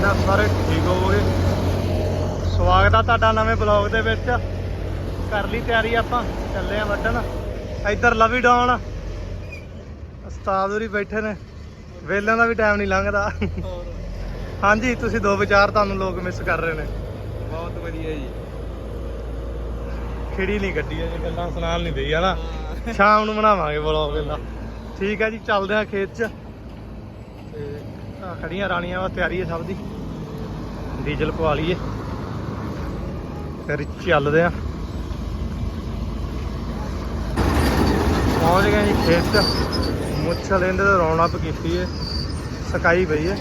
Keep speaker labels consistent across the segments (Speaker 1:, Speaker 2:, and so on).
Speaker 1: ਕਰਦੇ ਆ ਸਾਰੇ ਠੀਕ ਹੋਵੋਗੇ? ਸਵਾਗਤ ਆ ਤੁਹਾਡਾ ਨਵੇਂ ਬਲੌਗ ਦੇ ਵਿੱਚ। ਕਰ ਲਈ ਤਿਆਰੀ ਆਪਾਂ ਚੱਲੇ ਆ ਵੱਢਣ। ਇੱਧਰ ਲਵੀ ਡਾਉਣ। ਉਸਤਾਦ ਹੋਰੀ ਬੈਠੇ ਨੇ। ਵੇਲਿਆਂ ਦਾ ਵੀ ਟਾਈਮ ਨਹੀਂ ਲੰਘਦਾ। ਹਾਂਜੀ ਤੁਸੀਂ ਦੋ ਵਿਚਾਰ ਤੁਹਾਨੂੰ ਲੋਕ ਮਿਸ ਕਰ ਰਹੇ ਨੇ।
Speaker 2: ਬਹੁਤ ਵਧੀਆ ਜੀ।
Speaker 1: ਖਿੜੀ ਨਹੀਂ ਗੱਡੀ ਅਜੇ ਗੱਲਾਂ ਸੁਣਾਲ ਨਹੀਂ ਦਈ ਹਨਾ? ਸ਼ਾਮ ਨੂੰ ਬਣਾਵਾਂਗੇ ਬਲੌਗ ਇਹਦਾ। ਠੀਕ ਹੈ ਜੀ ਚੱਲਦੇ ਆ ਖੇਤ 'ਚ। ਤੇ ਆ ਖੜੀਆਂ ਰਾਣੀਆਂ ਵਾ ਤਿਆਰੀ ਹੈ ਸਭ ਦੀ। ਡੀਜ਼ਲ ਪਵਾ ਲਈਏ। ਫਿਰ ਚੱਲਦੇ ਆ। ਪਹੁੰਚ ਗਏ ਜੀ ਖੇਤ। 'ਚ ਮੁੱਛਲ ਇਹਦੇ ਤੇ ਰੌਣਕ ਕੀਤੀ ਹੈ ਸਕਾਈ ਪਈ ਹੈ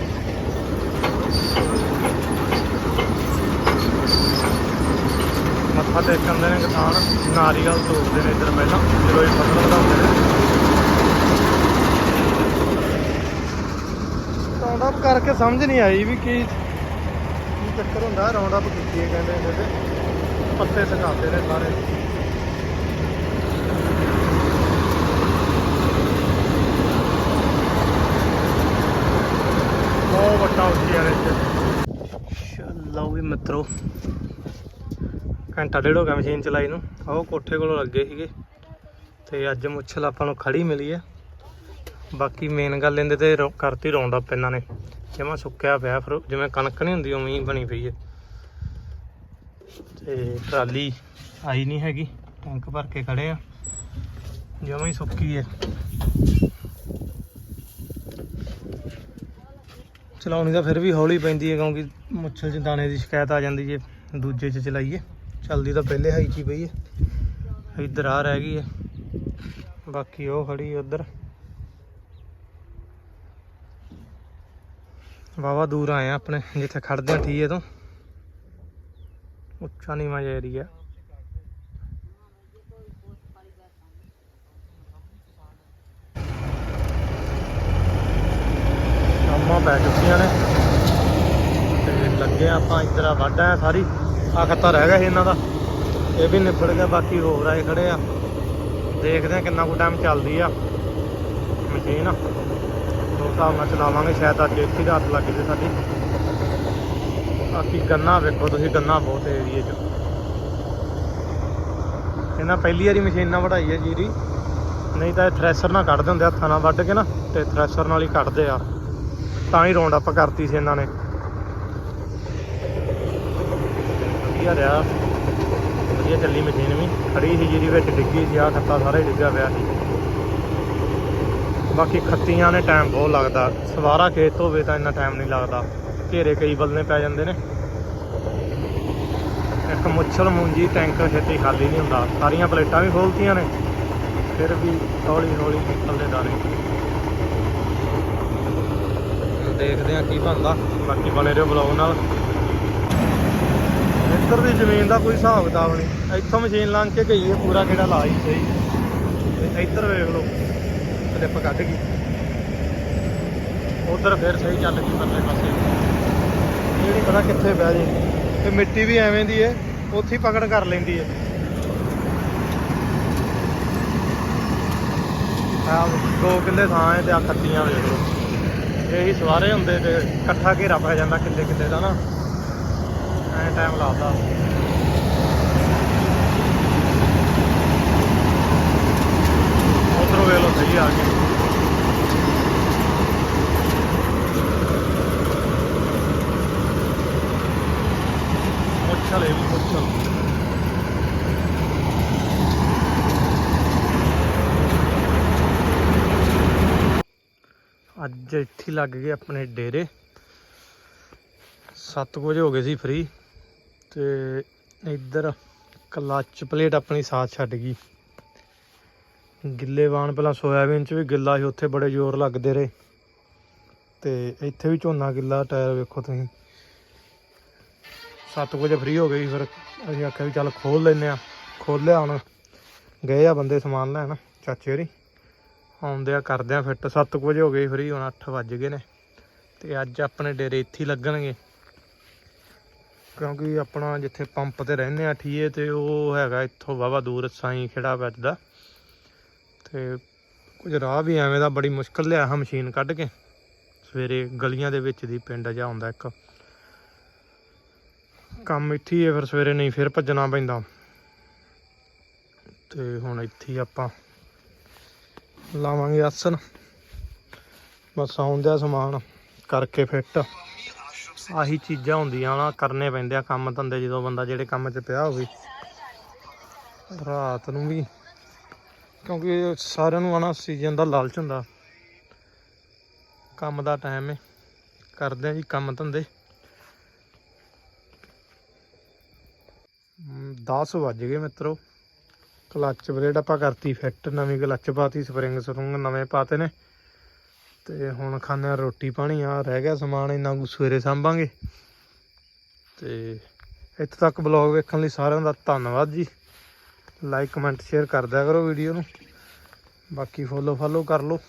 Speaker 1: ਮੱਥਾ ਟੇਕਣ ਦੇ ਨੇ ਕਿਸਾਨ। ਨਾਰੀਅਲ ਤੋੜਦੇ ਨੇ ਇੱਧਰ ਪਹਿਲਾਂ। ਜਦੋਂ ਇਹ ਫਸਲ ਵਧਾਉਂਦੇ ਨੇ। ਰਾਉਂਡ ਕਰਕੇ ਸਮਝ ਨਹੀਂ ਆਈ ਵੀ ਕੀ ਕੀ ਚੱਕਰ ਹੁੰਦਾ ਰਾਉਂਡ ਅਪ ਕੀਤੀ ਹੈ ਕਹਿੰਦੇ ਇਹਦੇ ਤੇ ਪੱਤੇ ਸੁਕਾਉਂਦੇ ਨੇ ਸਾਰੇ। ਬਹੁਤ ਵੱਡਾ ਉੱਚੀ ਵਾਲੇ ਚ। ਲਓ ਵੀ ਮਿੱਤਰੋ, ਘੰਟਾ ਡੇਢ ਹੋ ਗਿਆ ਮਸ਼ੀਨ ਚਲਾਈ ਨੂੰ। ਉਹ ਕੋਠੇ ਕੋਲੋਂ ਲੱਗੇ ਸੀਗੇ। ਤੇ ਅੱਜ ਮੁੱਛਲ ਆਪਾਂ ਨੂੰ ਖੜੀ ਮਿਲੀ ਹੈ। ਬਾਕੀ ਮੇਨ ਗੱਲ ਇਹਦੇ ਤੇ ਰੌ- ਕਰਤੀ ਰੌਂਡ ਅਪ ਇਹਨਾਂ ਨੇ। ਜਮਾ ਸੁੱਕਿਆ ਪਿਆ ਫਿਰ ਜਿਵੇਂ ਕਣਕ ਨਹੀਂ ਹੁੰਦੀ ਉਵੇਂ ਹੀ ਬਣੀ ਪਈ ਹੈ ਤੇ ਟਰਾਲੀ ਆਈ ਨਹੀਂ ਹੈਗੀ, ਟੈਂਕ ਭਰ ਕੇ ਖੜੇ ਆ। ਜਮਾ ਹੀ ਸੁੱਕੀ ਹੈ ਚਲਾਉਣੀ ਤਾਂ ਫਿਰ ਵੀ ਹੌਲੀ ਪੈਂਦੀ ਹੈ ਕਿਉਂਕਿ ਮੁੱਛਲ 'ਚ ਦਾਣੇ ਦੀ ਸ਼ਿਕਾਇਤ ਆ ਜਾਂਦੀ ਜੇ ਦੂਜੇ 'ਚ ਚਲਾਈਏ। ਚਲਦੀ ਤਾਂ ਪਹਿਲੇ ਹਾਈ 'ਚ ਹੀ ਪਈ ਹੈ ਇੱਧਰ ਆ ਰਹਿ ਗਈ ਹੈ ਬਾਕੀ ਉਹ ਖੜੀ ਉਧਰ। ਵਾਵਾ ਦੂਰ ਆਏ ਆ ਆਪਣੇ, ਜਿੱਥੇ ਖੜਦੇ ਆ ਠੀਏ ਤੋਂ। ਉੱਚਾ ਨੀਵਾਂ ਜਿਹਾ ਏਰੀਆ ਸ਼ਾਮਾਂ ਪੈ ਚੁੱਕੀਆਂ ਨੇ। ਤੇ ਲੱਗੇ ਆਪਾਂ, ਇੱਧਰ ਆ ਵੱਢ ਆ ਸਾਰੀ। ਆ ਖੱਤਾ ਰਹਿ ਗਿਆ ਸੀ ਇਹਨਾਂ ਦਾ। ਇਹ ਵੀ ਨਿਬੜ ਗਿਆ, ਬਾਕੀ ਹੋਰ ਆਏ ਖੜੇ ਆ। ਦੇਖਦੇ ਆ ਕਿੰਨਾ ਕੁ ਟਾਈਮ ਚੱਲਦੀ ਆ। ਮਸ਼ੀਨ। ਹਿਸਾਬ ਨਾਲ ਚਲਾਵਾਂਗੇ, ਸ਼ਾਇਦ ਅੱਜ ਇੱਥੇ ਰਾਤ ਲੱਗ ਜੇ ਸਾਡੀ। ਬਾਕੀ ਗੰਨਾ ਵੇਖੋ ਤੁਸੀਂ, ਗੰਨਾ ਬਹੁਤ ਏਰੀਏ 'ਚ। ਇਹਨਾਂ ਪਹਿਲੀ ਵਾਰੀ ਮਸ਼ੀਨ ਨਾਲ ਵਢਾਈ ਹੈ ਜੀਰੀ। ਨਹੀਂ ਤਾਂ ਇਹ ਥ੍ਰੈਸ਼ਰ ਨਾਲ ਕੱਢਦੇ ਹੁੰਦੇ ਹੱਥਾਂ ਨਾਲ ਵੱਢ ਕੇ ਨਾ, ਤੇ ਥ੍ਰੈਸ਼ਰ ਨਾਲ ਹੀ ਕੱਢਦੇ ਆ। ਤਾਂ ਹੀ ਰੌਂਡ ਅਪ ਕਰਤੀ ਸੀ ਇਹਨਾਂ ਨੇ। ਵਧੀਆ ਰਿਹਾ। ਵਧੀਆ ਚੱਲੀ ਮਸ਼ੀਨ ਵੀ। ਖੜੀ ਸੀ ਜਿਹਦੀ ਵਿੱਚ, ਡਿੱਗੀ ਸੀ ਆ ਖੱਤਾ ਸਾਰੇ ਡਿੱਗਾ ਪਿਆ ਸੀ। ਬਾਕੀ ਖੱਤੀਆਂ ਨੇ ਟਾਈਮ ਬਹੁਤ ਲੱਗਦਾ। ਸਵਾਰਾ ਖੇਤ ਹੋਵੇ ਤਾਂ ਇੰਨਾ ਟਾਈਮ ਨਹੀਂ ਲੱਗਦਾ। ਘੇਰੇ ਕਈ ਬਲਨੇ ਪੈ ਜਾਂਦੇ ਨੇ। ਇੱਕ ਮੁੱਛਲ ਮੁੰਜੀ ਟੈਂਕਰ ਛੇਤੀ ਖਾਲੀ ਨਹੀਂ ਹੁੰਦਾ। ਸਾਰੀਆਂ ਪਲੇਟਾਂ ਵੀ ਖੋਲਤੀਆਂ ਨੇ। ਫਿਰ ਵੀ ਹੌਲੀ ਹੌਲੀ ਨਿਕਲਦੇ ਦਾਣੇ। ਦੇਖਦੇ ਆ ਕੀ ਬਣਦਾ। ਬਾਕੀ ਬਣੇ ਰਹੋ ਬਲੌਗ ਨਾਲ। ਇੱਧਰ ਦੀ ਜ਼ਮੀਨ ਦਾ ਕੋਈ ਹਿਸਾਬ ਕਿਤਾਬ ਨਹੀਂ। ਇੱਥੋਂ ਮਸ਼ੀਨ ਲੰਘ ਕੇ ਗਈ ਹੈ, ਪੂਰਾ ਕਿਹੜਾ ਲਾ ਹੀ ਸਹੀ ਤੇ ਇੱਧਰ ਵੇਖ ਲਓ। ਸਲਿੱਪ ਕੱਢ ਗਈ। ਉਧਰ ਫਿਰ ਸਹੀ ਚੱਲ ਗਈ ਪਰਲੇ ਪਾਸੇ। ਜਿਹੜੀ ਪਤਾ ਕਿੱਥੇ ਬਹਿ ਜੇ। ਤੇ ਮਿੱਟੀ ਵੀ ਐਵੇਂ ਦੀ ਹੈ, ਉੱਥੇ ਹੀ ਪਕੜ ਕਰ ਲੈਂਦੀ ਹੈ। ਆ ਦੋ ਕਿੱਲੇ ਥਾਂ ਹੈ ਤੇ ਆ ਖੱਤੀਆਂ ਵੇਖ ਲਓ। ਇਹੀ ਸਵਾਰੇ ਹੁੰਦੇ ਤੇ ਇਕੱਠਾ ਘੇਰਾ ਪੈ ਜਾਂਦਾ ਕਿੱਲੇ ਕਿੱਲੇ ਦਾ ਨਾ। ਐ ਟਾਈਮ ਲੱਗਦਾ ਉਧਰੋਂ ਵੇਖ ਲਓ ਸਹੀ ਆ ਗਈ ਮੁੱਛਲ ਵੀ ਮੁੱਛਲ। ਅੱਜ ਇੱਥੇ ਲੱਗ ਗਏ ਆਪਣੇ ਡੇਰੇ। 7 ਵਜੇ ਹੋ ਗਏ ਸੀ ਫ੍ਰੀ ਤੇ ਇੱਧਰ ਕਲੱਚ ਪਲੇਟ ਆਪਣੀ ਸਾਥ ਛੱਡ ਗਈ। ਗਿੱਲੇ ਵਾਣ ਪਹਿਲਾਂ ਸੋਇਆਬੀਨ ਚ ਵੀ ਗਿੱਲਾ ਸੀ, ਉੱਥੇ ਬੜੇ ਜ਼ੋਰ ਲੱਗਦੇ ਰਹੇ। ਤੇ ਇੱਥੇ ਵੀ ਝੋਨਾ ਗਿੱਲਾ, ਟਾਇਰ ਵੇਖੋ ਤੁਸੀਂ। 7 ਵਜੇ ਫ੍ਰੀ ਹੋ ਗਈ ਫਿਰ ਅਸੀਂ ਆਖਿਆ ਵੀ ਚੱਲ ਖੋਲ ਲੈਨੇ ਆ ਖੋਲਿਆ ਹੁਣ, ਗਏ ਆ ਬੰਦੇ ਸਮਾਨ ਲੈਣ, ਚਾਚੇ ਹੋਰੀ। ਆਉਂਦੇ ਆ, ਕਰਦੇ ਆ ਫਿੱਟ 7 ਵਜੇ ਹੋ ਗਈ ਫ੍ਰੀ ਹੁਣ 8 ਵੱਜ ਗਏ ਨੇ। ਤੇ ਅੱਜ ਆਪਣੇ ਡੇਰੇ ਇੱਥੇ ਹੀ ਲੱਗਣਗੇ। ਕਿਉਂਕਿ ਆਪਣਾ ਜਿੱਥੇ ਪੰਪ ਤੇ ਰਹਿੰਦੇ ਆ, ਠੀਏ ਤੇ ਉਹ ਹੈਗਾ ਇੱਥੋਂ ਵਾਵਾ ਦੂਰ, ਸਾਈ ਖੇੜਾ ਵੱਜਦਾ। ਤੇ ਕੁਝ ਰਾਹ ਵੀ ਐਵੇਂ ਦਾ ਬੜੀ ਮੁਸ਼ਕਲ ਲਿਆ ਹਾਂ ਮਸ਼ੀਨ ਕੱਢ ਕੇ। ਸਵੇਰੇ ਗਲੀਆਂ ਦੇ ਵਿੱਚ ਦੀ ਪਿੰਡ ਜਾ ਹੁੰਦਾ ਇੱਕ। ਕੰਮ ਇੱਥੇ ਹੀ ਹੈ ਫਿਰ ਸਵੇਰੇ ਨਹੀਂ ਫਿਰ ਭੱਜਣਾ ਪੈਂਦਾ। ਤੇ ਹੁਣ ਇੱਥੇ ਆਪਾਂ ਲਾਵਾਂਗੇ ਆਸਨ ਬਸ ਆਉਂਦਿਆ ਸਮਾਨ ਕਰਕੇ ਫਿੱਟ। ਆਹੀ ਚੀਜ਼ਾਂ ਹੁੰਦੀਆਂ ਨਾ, ਕਰਨੇ ਪੈਂਦੇ ਆ ਕੰਮ ਧੰਦੇ ਜਦੋਂ ਬੰਦਾ ਜਿਹੜੇ ਕੰਮ 'ਚ ਪਿਆ ਹੋਵੇ। ਰਾਤ ਨੂੰ ਵੀ ਕਿਉਂਕਿ ਸਾਰਿਆਂ ਨੂੰ ਆਣਾ ਸੀਜ਼ਨ ਦਾ ਲਾਲਚ ਹੁੰਦਾ। ਕੰਮ ਦਾ ਟਾਈਮ ਹੈ ਕਰਦੇ ਆ ਜੀ ਕੰਮ ਧੰਦੇ। 10 ਵੱਜ ਗਏ ਮਿੱਤਰੋ। ਕਲੱਚ ਬਲੇਡ ਆਪਾਂ ਕਰਤੀ ਫਿੱਟ, ਨਵੀਂ ਕਲੱਚ ਪਾਤੀ, ਸਪਰਿੰਗ ਸਰੂੰਗ ਨਵੇਂ ਪਾਤੇ ਨੇ। ਤੇ ਹੁਣ ਖਾਣੇ ਆ ਰੋਟੀ ਪਾਣੀ ਆ ਰਹਿ ਗਿਆ ਸਮਾਨ, ਇੰਨਾ ਕੁ ਸਵੇਰੇ ਸਾਂਭਾਂਗੇ। ਤੇ ਇੱਥੇ ਤੱਕ ਬਲੌਗ ਵੇਖਣ ਲਈ ਸਾਰਿਆਂ ਦਾ ਧੰਨਵਾਦ ਜੀ। ਲਾਈਕ ਕਮੈਂਟ ਸ਼ੇਅਰ ਕਰ ਦਿਆ ਕਰੋ ਵੀਡੀਓ ਨੂੰ। ਬਾਕੀ ਫੋਲੋ ਫਾਲੋ ਕਰ ਲਓ।